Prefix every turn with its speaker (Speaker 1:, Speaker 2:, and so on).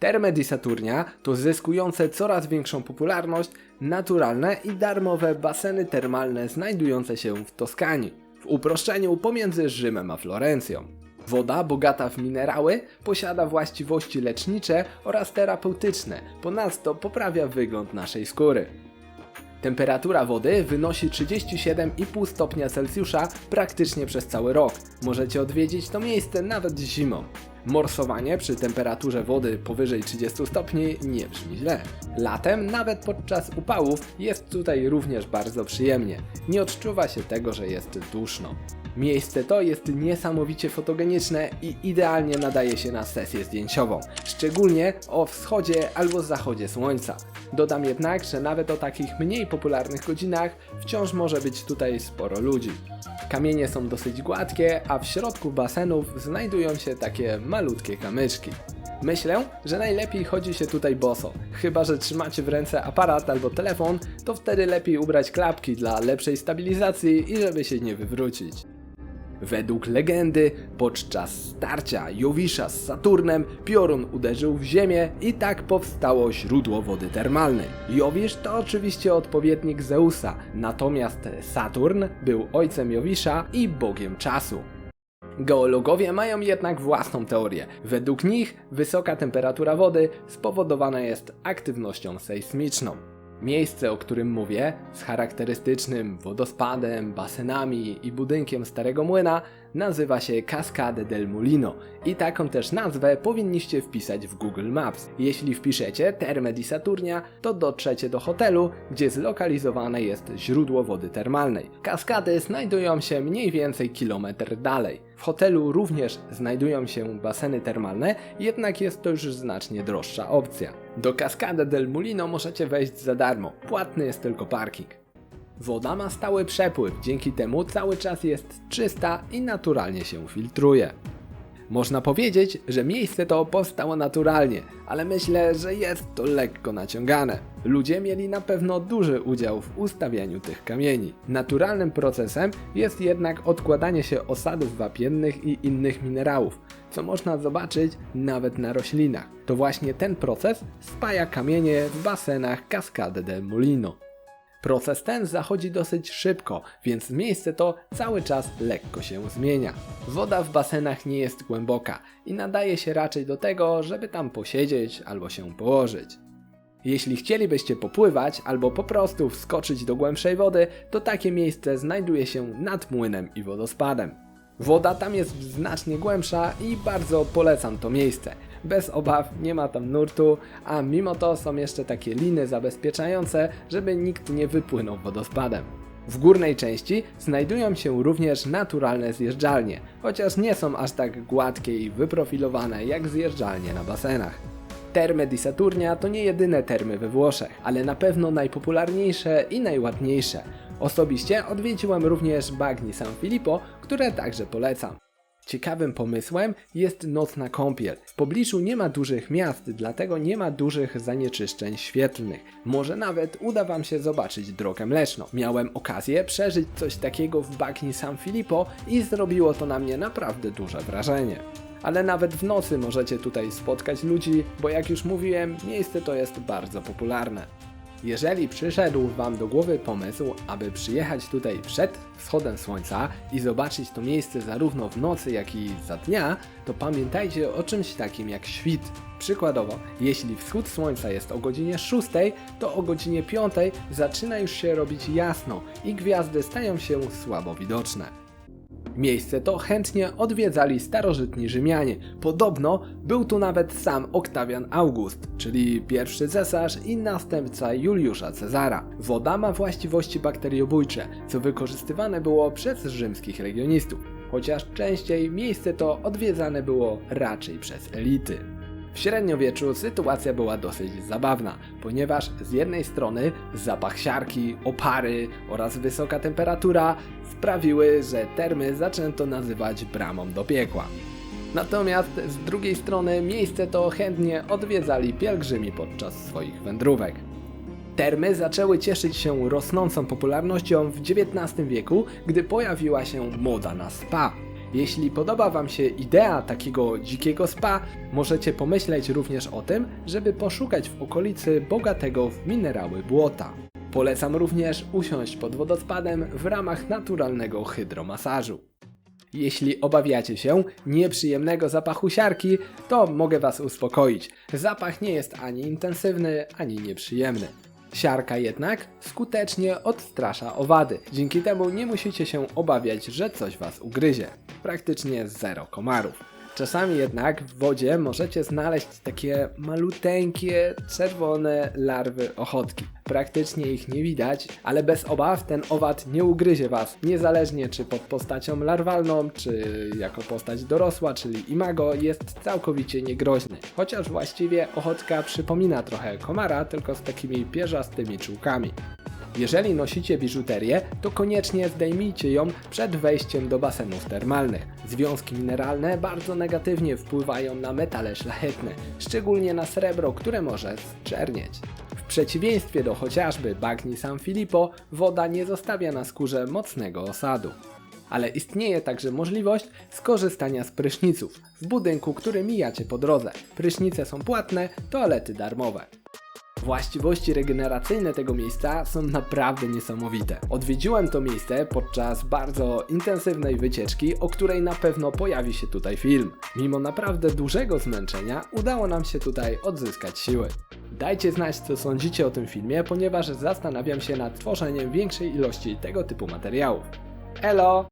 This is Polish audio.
Speaker 1: Terme di Saturnia to zyskujące coraz większą popularność naturalne i darmowe baseny termalne znajdujące się w Toskanii, w uproszczeniu pomiędzy Rzymem a Florencją. Woda bogata w minerały posiada właściwości lecznicze oraz terapeutyczne, ponadto poprawia wygląd naszej skóry. Temperatura wody wynosi 37,5 stopnia Celsjusza praktycznie przez cały rok. Możecie odwiedzić to miejsce nawet zimą. Morsowanie przy temperaturze wody powyżej 30 stopni nie brzmi źle. Latem, nawet podczas upałów, jest tutaj również bardzo przyjemnie. Nie odczuwa się tego, że jest duszno. Miejsce to jest niesamowicie fotogeniczne i idealnie nadaje się na sesję zdjęciową, szczególnie o wschodzie albo zachodzie słońca. Dodam jednak, że nawet o takich mniej popularnych godzinach wciąż może być tutaj sporo ludzi. Kamienie są dosyć gładkie, a w środku basenów znajdują się takie malutkie kamyczki. Myślę, że najlepiej chodzi się tutaj boso. Chyba, że trzymacie w ręce aparat albo telefon, to wtedy lepiej ubrać klapki dla lepszej stabilizacji i żeby się nie wywrócić. Według legendy, podczas starcia Jowisza z Saturnem, piorun uderzył w ziemię i tak powstało źródło wody termalnej. Jowisz to oczywiście odpowiednik Zeusa, natomiast Saturn był ojcem Jowisza i bogiem czasu. Geologowie mają jednak własną teorię. Według nich wysoka temperatura wody spowodowana jest aktywnością sejsmiczną. Miejsce, o którym mówię, z charakterystycznym wodospadem, basenami i budynkiem starego młyna, nazywa się Cascade del Mulino i taką też nazwę powinniście wpisać w Google Maps. Jeśli wpiszecie Terme di Saturnia, to dotrzecie do hotelu, gdzie zlokalizowane jest źródło wody termalnej. Kaskady znajdują się mniej więcej kilometr dalej. W hotelu również znajdują się baseny termalne, jednak jest to już znacznie droższa opcja. Do Cascade del Mulino możecie wejść za darmo, płatny jest tylko parking. Woda ma stały przepływ, dzięki temu cały czas jest czysta i naturalnie się filtruje. Można powiedzieć, że miejsce to powstało naturalnie, ale myślę, że jest to lekko naciągane. Ludzie mieli na pewno duży udział w ustawianiu tych kamieni. Naturalnym procesem jest jednak odkładanie się osadów wapiennych i innych minerałów, co można zobaczyć nawet na roślinach. To właśnie ten proces spaja kamienie w basenach Cascade del Molino. Proces ten zachodzi dosyć szybko, więc miejsce to cały czas lekko się zmienia. Woda w basenach nie jest głęboka i nadaje się raczej do tego, żeby tam posiedzieć albo się położyć. Jeśli chcielibyście popływać albo po prostu wskoczyć do głębszej wody, to takie miejsce znajduje się nad młynem i wodospadem. Woda tam jest znacznie głębsza i bardzo polecam to miejsce. Bez obaw, nie ma tam nurtu, a mimo to są jeszcze takie liny zabezpieczające, żeby nikt nie wypłynął wodospadem. W górnej części znajdują się również naturalne zjeżdżalnie, chociaż nie są aż tak gładkie i wyprofilowane jak zjeżdżalnie na basenach. Terme di Saturnia to nie jedyne termy we Włoszech, ale na pewno najpopularniejsze i najładniejsze. Osobiście odwiedziłem również bagni San Filippo, które także polecam. Ciekawym pomysłem jest nocna kąpiel. W pobliżu nie ma dużych miast, dlatego nie ma dużych zanieczyszczeń świetlnych. Może nawet uda Wam się zobaczyć drogę mleczną. Miałem okazję przeżyć coś takiego w bagni San Filippo i zrobiło to na mnie naprawdę duże wrażenie. Ale nawet w nocy możecie tutaj spotkać ludzi, bo jak już mówiłem, miejsce to jest bardzo popularne. Jeżeli przyszedł Wam do głowy pomysł, aby przyjechać tutaj przed wschodem słońca i zobaczyć to miejsce zarówno w nocy, jak i za dnia, to pamiętajcie o czymś takim jak świt. Przykładowo, jeśli wschód słońca jest o godzinie 6, to o godzinie 5 zaczyna już się robić jasno i gwiazdy stają się słabo widoczne. Miejsce to chętnie odwiedzali starożytni Rzymianie. Podobno był tu nawet sam Oktawian August, czyli pierwszy cesarz i następca Juliusza Cezara. Woda ma właściwości bakteriobójcze, co wykorzystywane było przez rzymskich legionistów, chociaż częściej miejsce to odwiedzane było raczej przez elity. W średniowieczu sytuacja była dosyć zabawna, ponieważ z jednej strony zapach siarki, opary oraz wysoka temperatura sprawiły, że termy zaczęto nazywać bramą do piekła. Natomiast z drugiej strony miejsce to chętnie odwiedzali pielgrzymi podczas swoich wędrówek. Termy zaczęły cieszyć się rosnącą popularnością w XIX wieku, gdy pojawiła się moda na spa. Jeśli podoba Wam się idea takiego dzikiego spa, możecie pomyśleć również o tym, żeby poszukać w okolicy bogatego w minerały błota. Polecam również usiąść pod wodospadem w ramach naturalnego hydromasażu. Jeśli obawiacie się nieprzyjemnego zapachu siarki, to mogę Was uspokoić. Zapach nie jest ani intensywny, ani nieprzyjemny. Siarka jednak skutecznie odstrasza owady. Dzięki temu nie musicie się obawiać, że coś Was ugryzie. Praktycznie zero komarów. Czasami jednak w wodzie możecie znaleźć takie maluteńkie, czerwone larwy ochotki. Praktycznie ich nie widać, ale bez obaw ten owad nie ugryzie Was, niezależnie czy pod postacią larwalną, czy jako postać dorosła, czyli imago, jest całkowicie niegroźny. Chociaż właściwie ochotka przypomina trochę komara, tylko z takimi pierzastymi czułkami. Jeżeli nosicie biżuterię, to koniecznie zdejmijcie ją przed wejściem do basenów termalnych. Związki mineralne bardzo negatywnie wpływają na metale szlachetne, szczególnie na srebro, które może zczernieć. W przeciwieństwie do chociażby bagni San Filippo, woda nie zostawia na skórze mocnego osadu. Ale istnieje także możliwość skorzystania z pryszniców w budynku, który mijacie po drodze. Prysznice są płatne, toalety darmowe. Właściwości regeneracyjne tego miejsca są naprawdę niesamowite. Odwiedziłem to miejsce podczas bardzo intensywnej wycieczki, o której na pewno pojawi się tutaj film. Mimo naprawdę dużego zmęczenia, udało nam się tutaj odzyskać siły. Dajcie znać, co sądzicie o tym filmie, ponieważ zastanawiam się nad tworzeniem większej ilości tego typu materiałów. Elo!